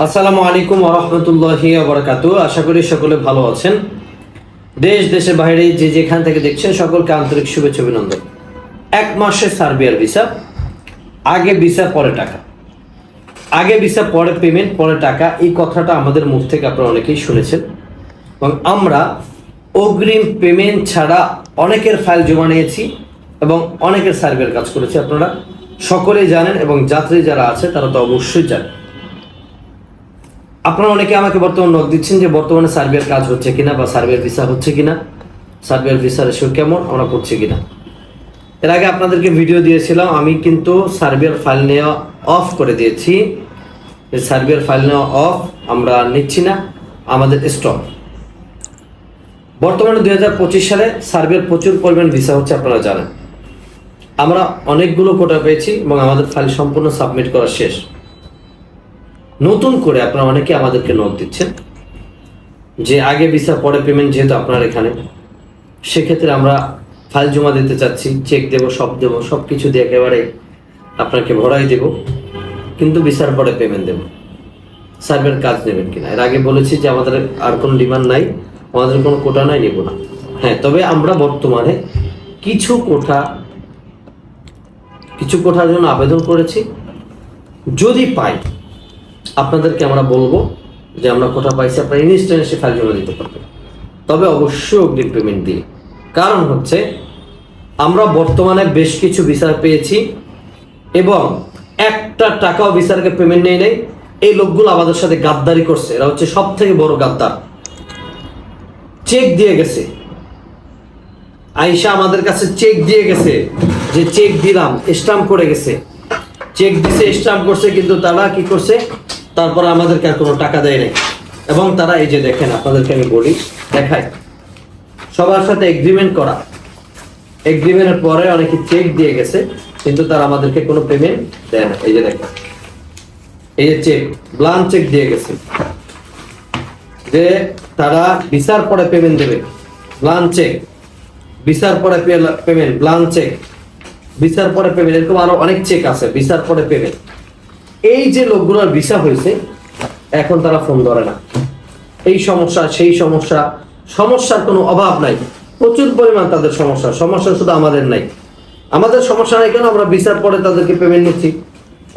আসসালামু আলাইকুম আরহামতুল্লাহি আবরাকাতু আশা করি সকলে ভালো আছেন। দেশ, দেশের বাইরে যে যেখান থেকে দেখছেন সকলকে আন্তরিক শুভেচ্ছা অভিনন্দন। এক মাসের সার্বিয়ার ভিসা, আগে ভিসা, পরে টাকা। আগে ভিসা, পরে পেমেন্ট পরে টাকা, এই কথাটা আমাদের মুখ থেকে আপনারা অনেকেই শুনেছেন। এবং আমরা অগ্রিম পেমেন্ট ছাড়া অনেকের ফাইল জমা নিয়েছি এবং অনেকের সার্ভের কাজ করেছি। আপনারা সকলেই জানেন এবং যাত্রী যারা আছে তারা তো অবশ্যই জানেন। আপনারা অনেকে আমাকে বর্তমান নক দিচ্ছেন যে বর্তমানে সার্বিয়ার কাজ হচ্ছে কিনা বা সার্বিয়ার ভিসা হচ্ছে কিনা সার্বিয়ার ভিসা রেশিও কেমন, আমরা করছি কিনা। এর আগে আপনাদেরকে ভিডিও দিয়েছিলাম, আমি কিন্তু সার্বিয়ার ফাইল নেওয়া অফ করে দিয়েছি। সার্বিয়ার ফাইল নেওয়া অফ আমরা নিচ্ছি না, আমাদের স্টক বর্তমানে দুই হাজার পঁচিশ সালে সার্বিয়ার প্রচুর পরিমাণ ভিসা হচ্ছে, আপনারা জানেন। আমরা অনেকগুলো কোটা পেয়েছি এবং আমাদের ফাইল সম্পূর্ণ সাবমিট করা শেষ। নতুন করে আপনারা অনেকে আমাদেরকে নোট দিচ্ছেন যে আগে ভিসা পরে পেমেন্ট যেহেতু আপনার এখানে, সেক্ষেত্রে আমরা ফাইল জমা দিতে চাচ্ছি চেক দেবো, সব দেবো সব কিছু দিয়ে একেবারে আপনাকে ভরাই দেব, কিন্তু ভিসার পরে পেমেন্ট দেবো। সার্ভের কাজ নেবেন কিনা? এর আগে বলেছি যে আমাদের আর কোনো ডিমান্ড নাই, আমাদের কোনো কোটা নাই, নেব না। হ্যাঁ তবে আমরা বর্তমানে কিছু কোঠা কিছু কোঠার জন্য আবেদন করেছি। যদি পাই আপনাদেরকে আমরা বলব যে আমরা কোথা পাইছি, আপনারা ইনস্ট্যান্ট ফাইল জমা দিতে পারবেন। তবে অবশ্যই অগ্রিম পেমেন্ট দিয়ে। কারণ হচ্ছে, আমরা বর্তমানে বেশ কিছু বিচার পেয়েছি এবং একটা টাকাও বিচারকে পেমেন্ট নেই নেই। এই লোকগুলো আমাদের সাথে গাদ্দারি করছে। এরা হচ্ছে সব থেকে বড় গাদ্দার। চেক দিয়ে গেছে। আইসা আমাদের কাছে চেক দিয়ে গেছে যে চেক দিলাম স্টাম্প করে গেছে। চেক দিছে স্টাম্প করছে, কিন্তু তারা কি করছে? তারপর আমাদেরকে আর কোনো টাকা দেয় নাই। এবং তারা এই যে দেখেন, আপনাদেরকে আমি বলি, দেখাই। সবার সাথে এগ্রিমেন্ট করা। এগ্রিমেন্টের পরে অনেকে চেক দিয়ে গেছে, কিন্তু তারা আমাদেরকে কোনো পেমেন্ট দেয় না। এই যে দেখেন, এই যে চেক ব্লান চেক দিয়ে গেছে। যে তারা ভিসার পরে পেমেন্ট দেবে। ব্লান চেক ভিসার পরে পেমেন্ট ব্লান চেক ভিসার পরে পেমেন্ট এরকম আরও অনেক চেক আছে ভিসার পরে পেমেন্ট এই যে লোকগুলোর ভিসা হয়েছে, এখন তারা ফোন ধরে না। এই সমস্যা, সেই সমস্যা, সমস্যার কোনো অভাব নাই। প্রচুর পরিমাণ তাদের সমস্যা সমস্যা শুধু আমাদের নাই। আমাদের সমস্যা নাই কেন? আমরা ভিসার পরে তাদেরকে পেমেন্ট নিচ্ছি।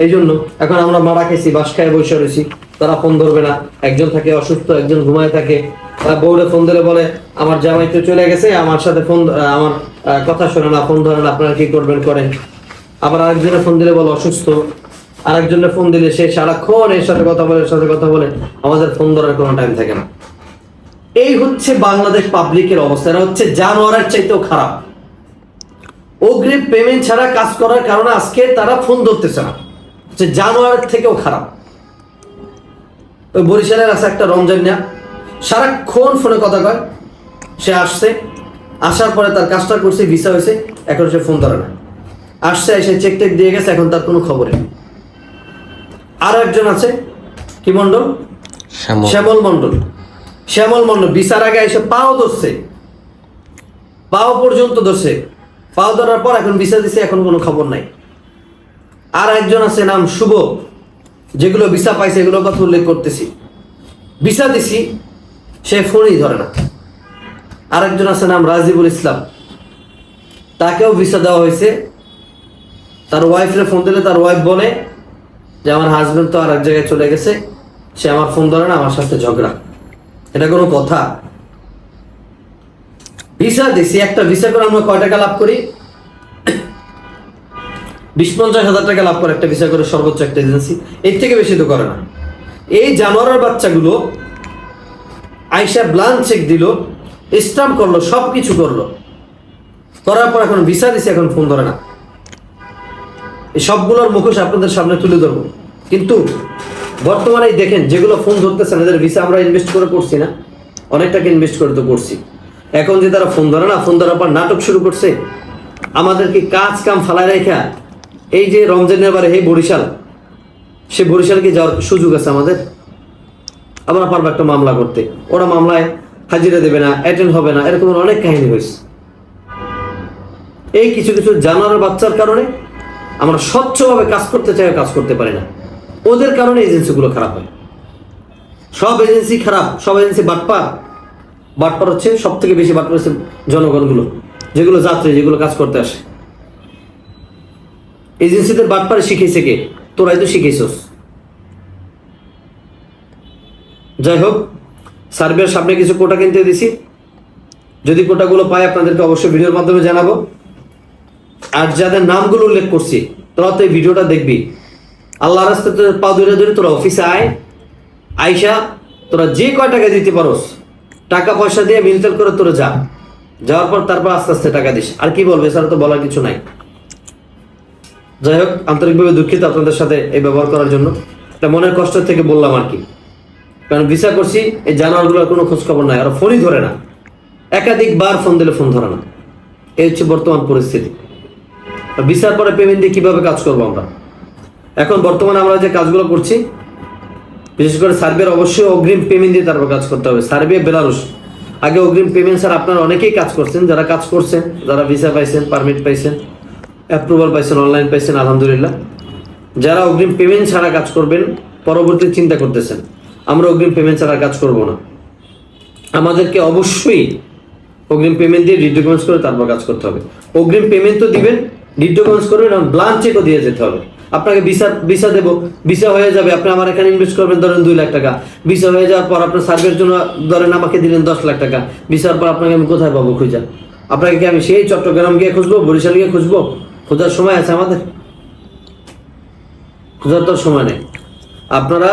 এই জন্য এখন আমরা মারা খেয়েছি, বাস খায় বসে রয়েছি। তারা ফোন ধরবে না। একজন থাকে অসুস্থ, একজন ঘুমায় থাকে। বউরে ফোন ধরে বলে, আমার জামাই তো চলে গেছে, আমার সাথে ফোন, আমার কথা শোনে না, ফোন ধরে না, আপনারা কি করবেন করেন? আবার আরেকজনের ফোন দিলে বলে, অসুস্থ। আরেকজনের ফোন দিলে সে সারাক্ষণ এর সাথে কথা বলে, এর সাথে কথা বলে, আমাদের ফোন ধরার কোনো টাইম থাকে না। এই হচ্ছে বাংলাদেশ পাবলিকের অবস্থা, এরা হচ্ছে জানোয়ারের চাইতেও খারাপ। অগ্রিম পেমেন্ট ছাড়া কাজ করার কারণে আজকে তারা ফোন ধরতেছে না। হচ্ছে জানোয়ারের থেকেও খারাপ। ওই বরিশালের আছে একটা রমজান নেয়া সারাক্ষণ ফোনে কথা কয়। সে আসছে, আসার পরে তার কাজটা করছে ভিসা হয়েছে, এখন সে ফোন ধরে না। আসছে, এসে চেক টেক দিয়ে গেছে, এখন তার কোনো খবর নেই। আরও একজন আছে। কি মন্ডল শ্যামল। মন্ডল শ্যামল মন্ডল বিচার আগে এসে পাও ধরছে। পাও পর্যন্ত ধরছে। পাও ধরার পর এখন বিচার দিছে এখন কোনো খবর নাই। আর একজন আছে নাম শুভ যেগুলো ভিসা পাইছে এগুলো কথা উল্লেখ করতেছি। ভিসা দিছি সে ফোনই ধরে না। আরেকজন আছে নাম রাজিবুল ইসলাম। তাকেও ভিসা দেওয়া হয়েছে। তার ওয়াইফরে ফোন দিলে তার ওয়াইফ বলে যে আমার হাজবেন্ড তো আর এক জায়গায় চলে গেছে, সে আমার ফোন ধরে না, আমার সাথে ঝগড়া। এটা কোনো কথা? ভিসা দিছি, একটা ভিসা করে আমরা কয় টাকা লাভ করি? বিশ পঞ্চাশ হাজার টাকা লাভ করে একটা ভিসা করে সর্বোচ্চ একটা এজেন্সি এর থেকে বেশি তো করে না। এই জানোয়ারের বাচ্চাগুলো আইসা ব্লান চেক দিল স্টাম্প করল সব কিছু করল। করার পর এখন ভিসা দিছে, এখন ফোন ধরে না। এই সবগুলোর মুখোশ আপনাদের সামনে তুলে ধরবো। কিন্তু বর্তমানে দেখেন, যেগুলো ফোন ধরতেছেন এদের ভিসা আমরা ইনভেস্ট করে করছি না। অনেক টাকা ইনভেস্ট করে তো করছি। এখন যে তারা ফোন ধরে না ফোন ধরার পর নাটক শুরু করছে। আমাদেরকে কাজ কাম ফালায় রেখা, এই যে রমজানের বারে হে বরিশাল, সে বরিশালকে যাওয়ার সুযোগ আছে আমাদের। আমরা পারব একটা মামলা করতে। ওরা মামলায় হাজিরা দেবে না অ্যাটেন্ড হবে না, এরকম অনেক কাহিনী হয়েছে। এই কিছু কিছু জানোয়ারের বাচ্চার কারণে আমরা স্বচ্ছভাবে কাজ করতে চাই কাজ করতে পারি না। ওদের কারণে এজেন্সিগুলো খারাপ হয়। সব এজেন্সি খারাপ, সব এজেন্সি বাটপার। বাটপার হচ্ছে সব থেকে বেশি বাটপার হচ্ছে জনগণগুলো, যেগুলো যাত্রী, যেগুলো কাজ করতে আসে। এজেন্সিদের বাটপারে শিখেছে কে? তোরাই তো শিখেছস। যাই হোক সার্ভের সামনে কিছু কোটা কিনতে দিছি। যদি কোটাগুলো পাই আপনাদেরকে অবশ্যই ভিডিওর মাধ্যমে জানাব। আর যাদের নামগুলো উল্লেখ করছি তোরা তো এই ভিডিওটা দেখবি। আল্লাহ রাস্তাতে পা ধরে ধরে তোরা অফিসে আয়, আইসা তোরা যে কয় টাকা দিতে পারোস, টাকা পয়সা দিয়ে মিলতেল করে তোরা যা। যাওয়ার পর তারপর আস্তে আস্তে টাকা দিস। আর কি বলবে স্যার তো বলার কিছু নাই। যাই হোক, আন্তরিকভাবে দুঃখিত আপনাদের সাথে এই ব্যবহার করার জন্য। এটা মনের কষ্ট থেকে বললাম আর কি। কারণ ভিসা করছি, এই জানোয়ারগুলোর কোনো খোঁজখবর নাই। আর ফোনই ধরে না। একাধিকবার ফোন দিলে ফোন ধরে না। এই হচ্ছে বর্তমান পরিস্থিতি। ভিসার পরে পেমেন্ট দিয়ে কীভাবে কাজ করব আমরা? এখন বর্তমানে আমরা যে কাজগুলো করছি, বিশেষ করে সার্ভের অবশ্যই অগ্রিম পেমেন্ট দিয়ে তারপর কাজ করতে হবে। সার্ভে বেলারুস আগে অগ্রিম পেমেন্ট স্যার আপনারা অনেকেই কাজ করছেন, যারা কাজ করছেন, যারা ভিসা পাইছেন, পারমিট পাইছেন অ্যাপ্রুভাল পাইছেন অনলাইন পাইছেন, আলহামদুলিল্লাহ। যারা অগ্রিম পেমেন্ট ছাড়া কাজ করবেন পরবর্তী চিন্তা করতেছেন, আমরা অগ্রিম পেমেন্ট ছাড়া কাজ করব না। আমাদেরকে অবশ্যই অগ্রিম পেমেন্ট দিয়ে ডিড ডকুমেন্টস করে তারপর কাজ করতে হবে। অগ্রিম পেমেন্ট তো দিবেন ডিড ডকুমেন্টস করবেন এবং ব্লান্ক চেকও দিয়ে যেতে হবে। আপনাকে ভিসা ভিসা দেবো। ভিসা হয়ে যাবে, আপনি আমার এখানে ইনভেস্ট করবেন, ধরেন দুই লাখ টাকা। ভিসা হয়ে যাওয়ার পর আপনার সার্ভের জন্য ধরেন আমাকে দিলেন দশ লাখ টাকা। ভিসার পর আপনাকে আমি কোথায় পাবো খুঁজা? আপনাকে কি আমি সেই চট্টগ্রাম গিয়ে খুঁজবো, বরিশাল গিয়ে খুঁজবো? খোঁজার সময় আছে আমাদের? খোঁজার তো সময় নেই। আপনারা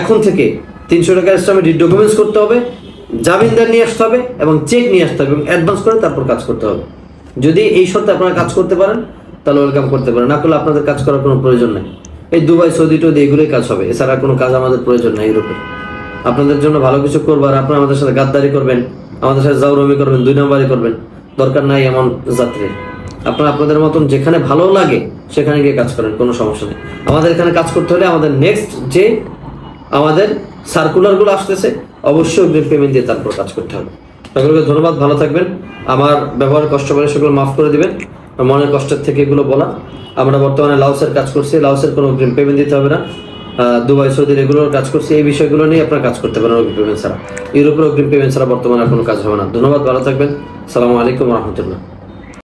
এখন থেকে তিনশো টাকার স্টামে ডকুমেন্টস করতে হবে, জামিনদার নিয়ে আসতে হবে এবং চেক নিয়ে আসতে হবে এবং অ্যাডভান্স করে তারপর কাজ করতে হবে। যদি এই শর্তে আপনারা কাজ করতে পারেন, তাহলে ওয়েলকাম করতে পারেন। না করলে আপনাদের কাজ করার কোনো প্রয়োজন নেই। এই দুবাই, সৌদি, টৌদি, এগুলোই কাজ হবে। এছাড়া কোনো কাজ আমাদের প্রয়োজন নেই ইউরোপে। আপনাদের জন্য ভালো কিছু করব আর আপনারা আমাদের সাথে গাদ্দারি করবেন, আমাদের সাথে জাউরমি করবেন, দুই নম্বরই করবেন। দরকার নাই এমন যাত্রী। আপনারা আপনাদের মতন যেখানে ভালো লাগে, সেখানে গিয়ে কাজ করেন, কোনো সমস্যা নেই। আমাদের এখানে কাজ করতে হলে আমাদের নেক্সট যে আমাদের সার্কুলারগুলো আসতেছে, অবশ্যই পেমেন্ট দিয়ে তারপর কাজ করতে হবে। সকলকে ধন্যবাদ, ভালো থাকবেন। আমার ব্যবহার কষ্ট করে সেগুলো মাফ করে দিবেন। মনের কষ্টের থেকে এগুলো বলা। আমরা বর্তমানে লাউসের কাজ করছি। লাউসের কোনো অগ্রিম পেমেন্ট দিতে হবে না। দুবাই সৌদির এগুলোর কাজ করছি। এই বিষয়গুলো নিয়ে আপনারা কাজ করতে পারেন অগ্রিম পেমেন্ট ছাড়া। ইউরোপের অগ্রিম পেমেন্ট ছাড়া বর্তমানে কোনো কাজ হবে না। ধন্যবাদ, ভালো থাকবেন। সালামু আলাইকুম রহমতুল্লাহ।